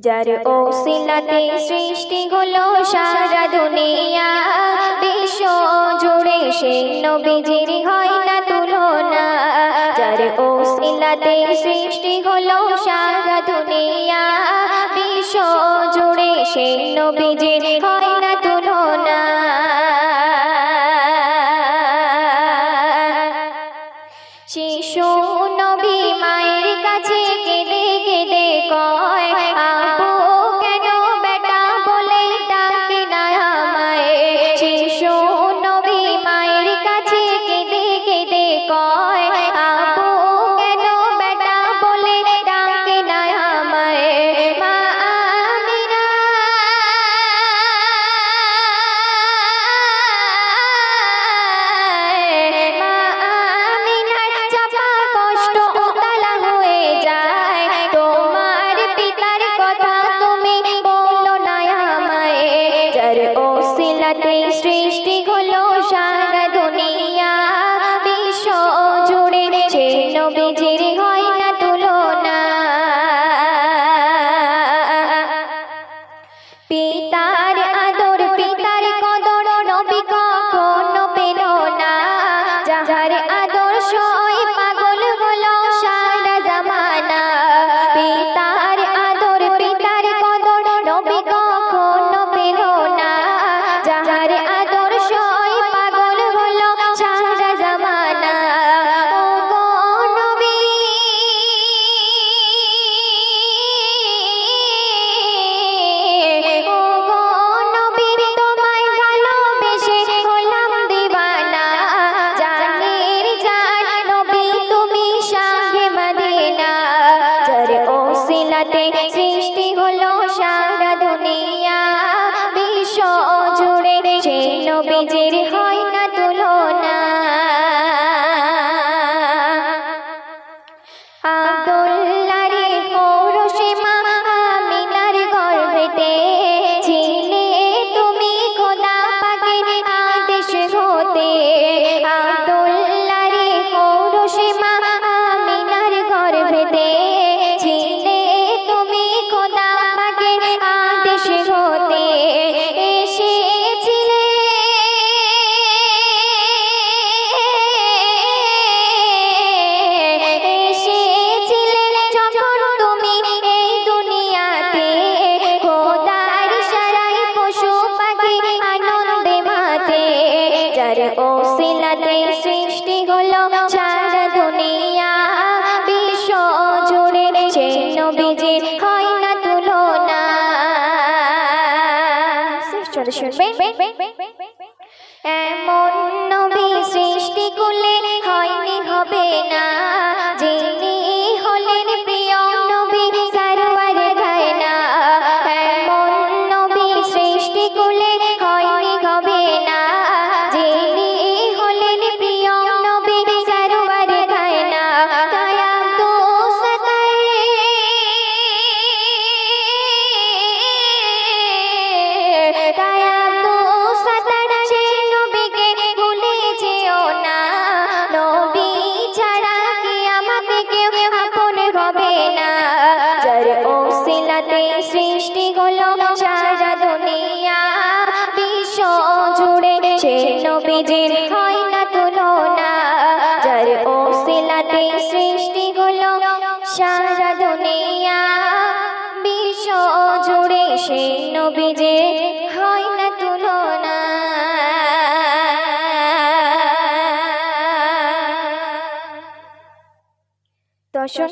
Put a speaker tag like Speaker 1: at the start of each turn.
Speaker 1: যার ওসিলাতে সৃষ্টি হলো সারা দুনিয়া। বিশ্ব জুড়ে সে নবীজির হয় না তুলনা। যার ওসিলাতে সৃষ্টি হলো সারা দুনিয়া। বিশ্ব জুড়ে সে নবীজির হয় না সৃষ্টি হলো সারা দুনিয়া। বিশ্ব জুড়ে সে নবীজির হয় না তুলনা। পিতা তাতে সৃষ্টি হলো সারা দুনিয়া। বিশ্ব জুড়ে সেই নবীজির হয় না সৃষ্টি হলো সারা দুনিয়া। বিশ্ব জুড়ে সে নবীজির হয় না তুলনা। এমন নবী সৃষ্টি করলে হয়নি, হবে না। জুড়ে সে নবীজির হয় না তুলনা। যার ওসিলাতে সৃষ্টি হলো সারা দুনিয়া। বিশ্ব জুড়ে সে নবীজির হয় না তুলনা। দর্শন